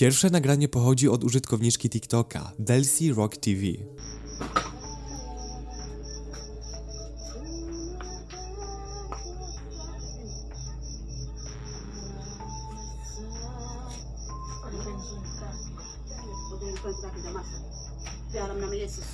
Pierwsze nagranie pochodzi od użytkowniczki TikToka, Delcy Rock TV.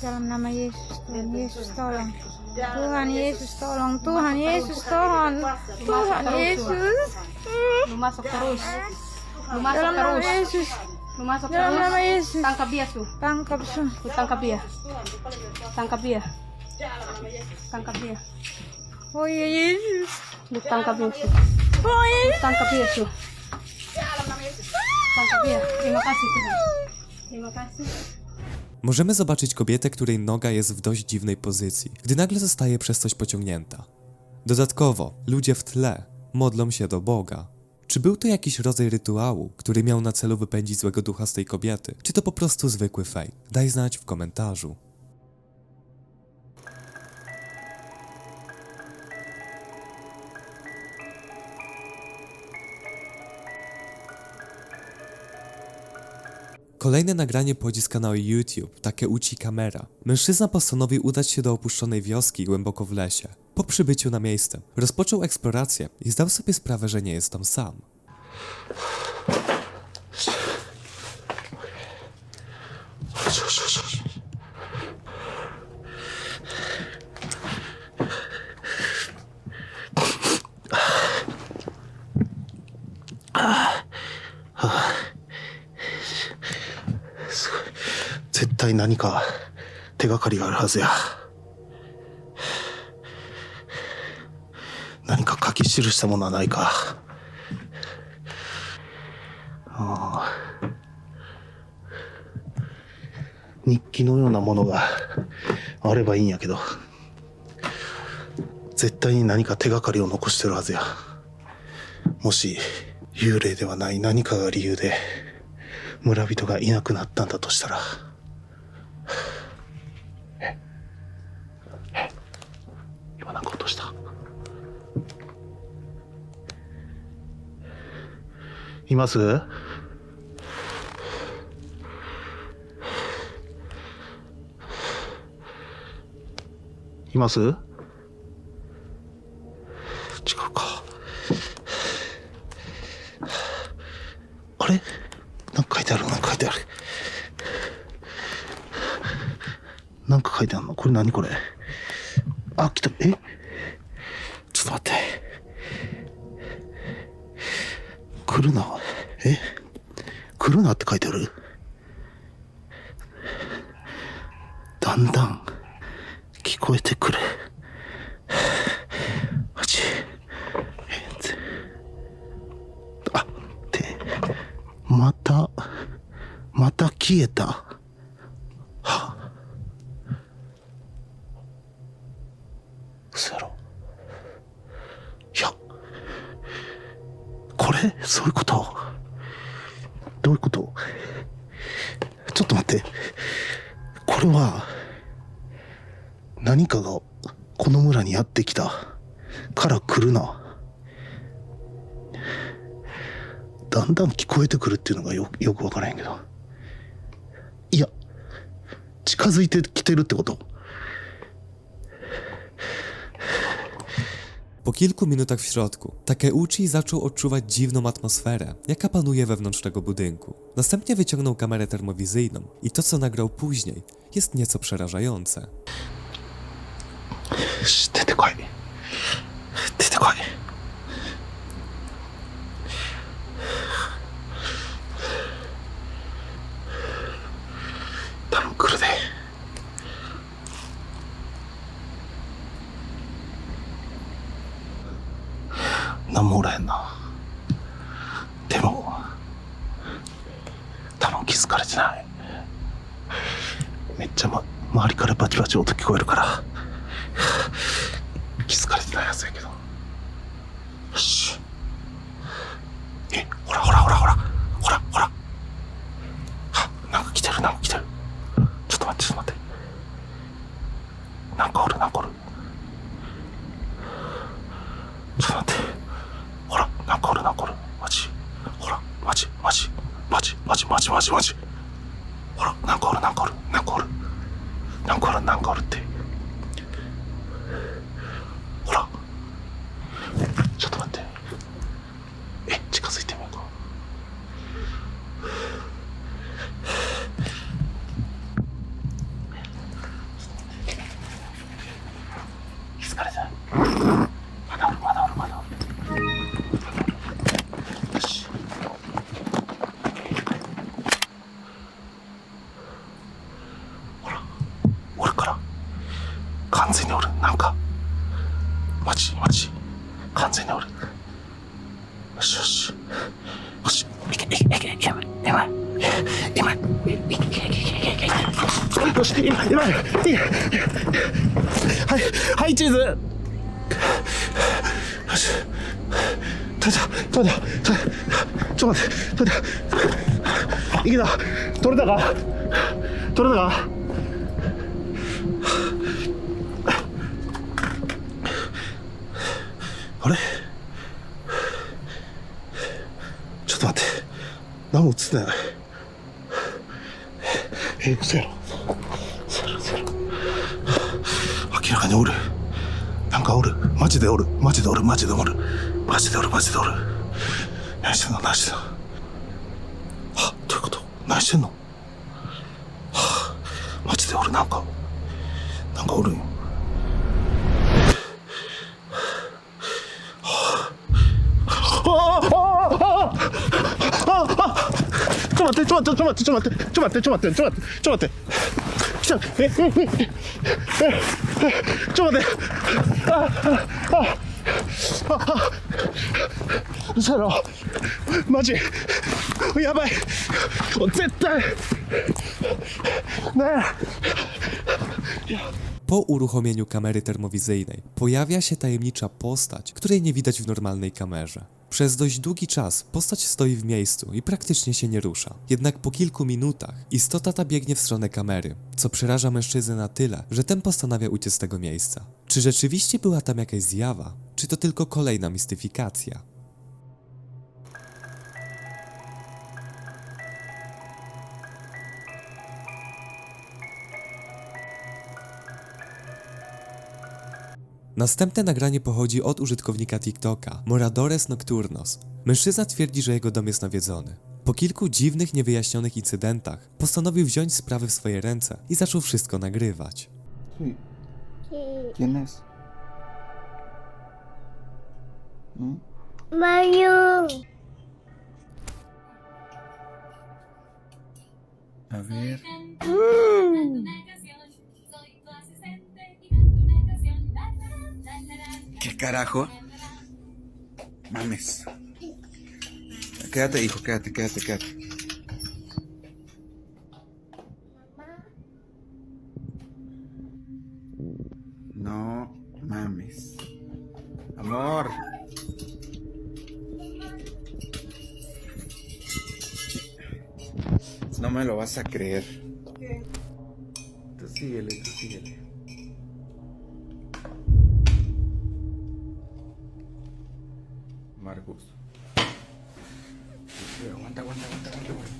Selam Yesus, Yesus tolong. Tuhan Yesus tolong, Tuhan Yesus tolong. Tuhan Yesus. Lu masuk terus. Lu masuk Dalam nama terus. Yesus. Lu masuk Dalam terus. nama Yesus. Tangkap dia tuh. Tangkap su. Tangkap dia. Tangkap dia. Tangkap dia. Oh ya Yesus. Lu tangkap dia tuh. Oh Yesus. Tangkap dia tuh. Tangkap dia. Terima kasih. Terima kasih. Możemy zobaczyć kobietę, której noga jest w dość dziwnej pozycji, gdy nagle zostaje przez coś pociągnięta. Dodatkowo, ludzie w tle modlą się do Boga. Czy był to jakiś rodzaj rytuału, który miał na celu wypędzić złego ducha z tej kobiety, czy to po prostu zwykły fake? Daj znać w komentarzu. Kolejne nagranie pochodzi z kanału YouTube Takeuchi Kamera. Mężczyzna postanowił udać się do opuszczonej wioski głęboko w lesie. Po przybyciu na miejsce rozpoczął eksplorację i zdał sobie sprawę, że nie jest tam sam. 絶対何か手がかりがあるはずや 記したものはないか。ああ。日記のようなものがあればいいんやけど絶対に何か手がかりを残してるはずや。もし幽霊ではない何かが理由で村人がいなくなったんだとしたら。え？え？今なんか落とした？います？います？違うか。あれ？なんか書いてあるなんか書いてある。なんか書いてあるの？これ何これ？あ来た。え？ちょっと待って。来るな。え？来るなって書いてある？だんだん聞こえてくる。マジえぜ。あでまたまた消えたは嘘やろいやこれそういうこと？どういうこと？ちょっと待って。これは何かがこの村にやってきたから来るな。だんだん聞こえてくるっていうのがよよくわからへんけど。いや近づいてきてるってこと。Po kilku minutach w środku, Takeuchi zaczął odczuwać dziwną atmosferę, jaka panuje wewnątrz tego budynku. Następnie wyciągnął kamerę termowizyjną i to, co nagrał później, jest nieco przerażające. よし出てこい ちゃ、ま、周りからバチバチ音聞こえるから。気づかれてないやつやけど。よし。えほらほらほらほら。ほらほら。あなんか来てるなんか来てる。ちょっと待ってちょっと待って。なんかおるなんかおる。ちょっと待って。ほらなんかおるなんかおる。マジ。ほらマジマジ。マジマジマジマジマジ。ほら何個ある何個ある何個ある。何個ある何個あるってほらちょっと待って ってよし今今いけはいはいチーズよし取れた取れた取れたちょっと待って取れたいけた取れたか取れたかあれちょっと待って何も映ってないえ嘘やろ明らかにおる。なんかおる。マジでおる。マジでおる。マジでおる。マジでおる。マジでおる。何してんの？何してんの？はどういうこと？何してんの？はマジでおる。なんかなんかおるんよ。ちょっと待って、ちょっと待って、ちょっと待って、ちょっと待って、ちょっと待って、ちょっと待って、ちょっと待って。来た、え、え、え、え、え、ちょっと待って。あ、あ、あ、あ、あ、嘘やろ。マジ。やばい。もう絶対。ねえ。 Po uruchomieniu kamery termowizyjnej pojawia się tajemnicza postać, której nie widać w normalnej kamerze. Przez dość długi czas postać stoi w miejscu i praktycznie się nie rusza. Jednak po kilku minutach istota ta biegnie w stronę kamery, co przeraża mężczyznę na tyle, że ten postanawia uciec z tego miejsca. Czy rzeczywiście była tam jakaś zjawa, czy to tylko kolejna mistyfikacja? Następne nagranie pochodzi od użytkownika TikToka, Moradores Nocturnos. Mężczyzna twierdzi, że jego dom jest nawiedzony. Po kilku dziwnych, niewyjaśnionych incydentach postanowił wziąć sprawy w swoje ręce i zaczął wszystko nagrywać. Sí. ¿Quién es? ¿Mm? Mario. A ver. ¿Qué carajo? Mames. Quédate, hijo, quédate, quédate, quédate. No mames. Amor. No me lo vas a creer. ¿Qué? Tú síguele, tú síguele. Aguanta, aguanta, aguanta, aguanta.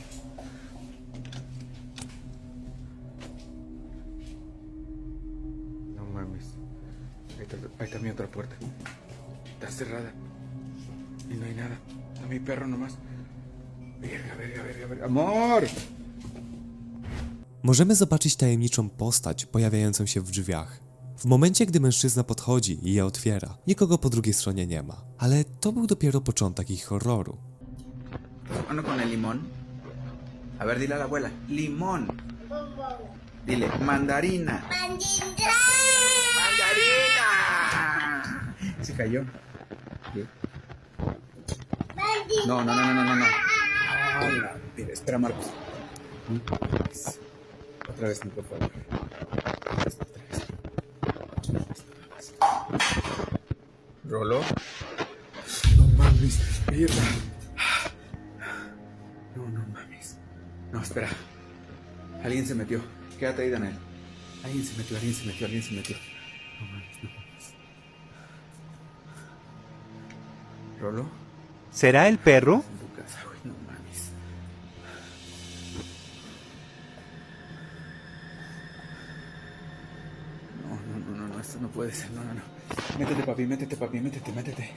No mames. Ahí está, ahí está mi otra puerta. Está cerrada. Y no hay nada. Está mi perro nomás. Verga, verga, verga, verga. ¡Amor! Możemy zobaczyć tajemniczą postać pojawiającą się w drzwiach. W momencie, gdy mężczyzna podchodzi i je otwiera, nikogo po drugiej stronie nie ma. Ale to był dopiero początek ich horroru. Mano con el limón. A ver, dile a la abuela. Limón. Dile, mandarina. ¡Mandarina! Se cayó. No, no, no, no, no, no. no. Espera, Marcos. Otra vez, por favor. Otra vez. ¿Roló? Quédate ahí, Daniel. Alguien se metió, alguien se metió, alguien se metió. No mames, no mames. ¿Rolo? ¿Será el perro? No mames. No, no, no, no, no, esto no puede ser. No, no, no. Métete, papi, métete, papi, métete, métete.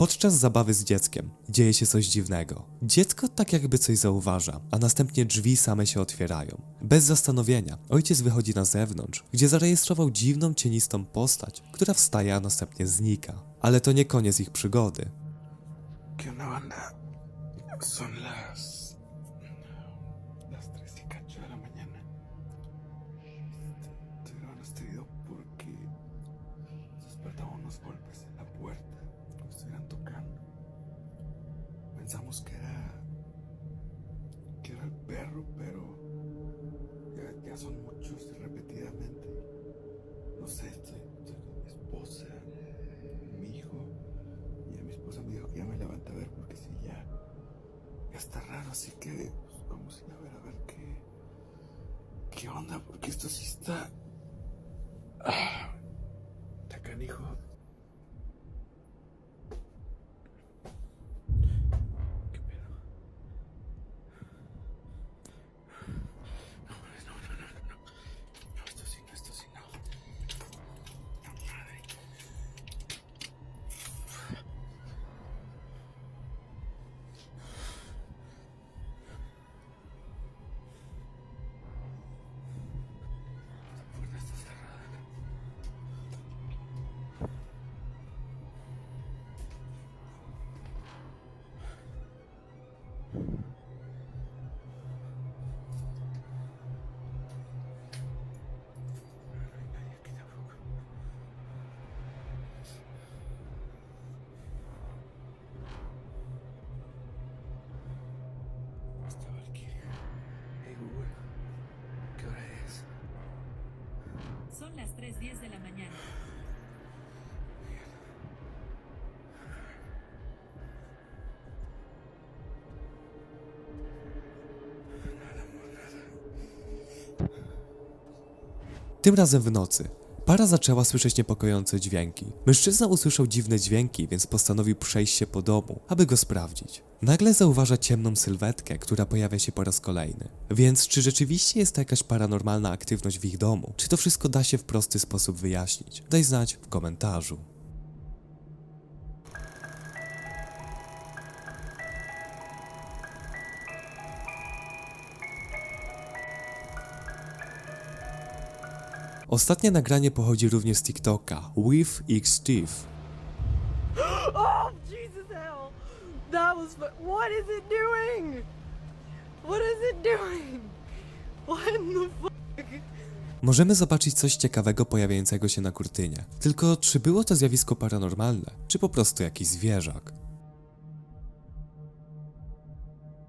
Podczas zabawy z dzieckiem dzieje się coś dziwnego. Dziecko tak jakby coś zauważa, a następnie drzwi same się otwierają. Bez zastanowienia, ojciec wychodzi na zewnątrz, gdzie zarejestrował dziwną cienistą postać, która wstaje, a następnie znika. Ale to nie koniec ich przygody. Pero. ya, ya son muchos repetidamente. No sé, estoy, con mi esposa, mi hijo. Y a mi esposa me dijo que ya me levanta a ver porque si ya, ya está raro, así que pues, vamos a ir a ver a ver qué, qué onda, porque esto sí está... Ah, está canijo. Las 3.10 de la mañana. Tym razem w nocy. Para zaczęła słyszeć niepokojące dźwięki. Mężczyzna usłyszał dziwne dźwięki, więc postanowił przejść się po domu, aby go sprawdzić. Nagle zauważa ciemną sylwetkę, która pojawia się po raz kolejny. Więc czy rzeczywiście jest to jakaś paranormalna aktywność w ich domu? Czy to wszystko da się w prosty sposób wyjaśnić? Daj znać w komentarzu. Ostatnie nagranie pochodzi również z TikToka, with X Steve. Oh, Jesus hell! That was. What is it doing? What is it doing? What in the fuck? Możemy zobaczyć coś ciekawego pojawiającego się na kurtynie. Tylko czy było to zjawisko paranormalne, czy po prostu jakiś zwierzak?